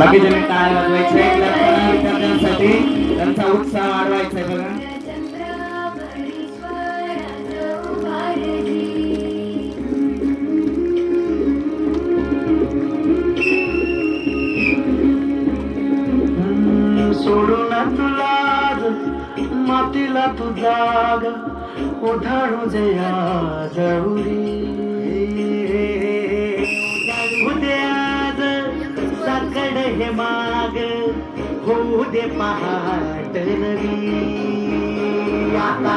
बाकीच्यांनी टाळ वाजवायचे त्यांच्यासाठी त्यांचा उत्साह वाढवायचा आहे बघा. सोडून तुला मातीला तू जाग उधाळू जया जरुरी माग होऊ दे पहाट नवी आता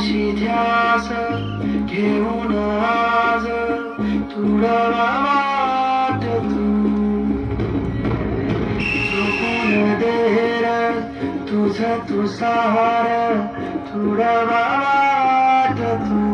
माझी ध्यास घेऊन आज तुला वाट तू चुकून देर तुझ तुसार तुला तुडवा वाट तू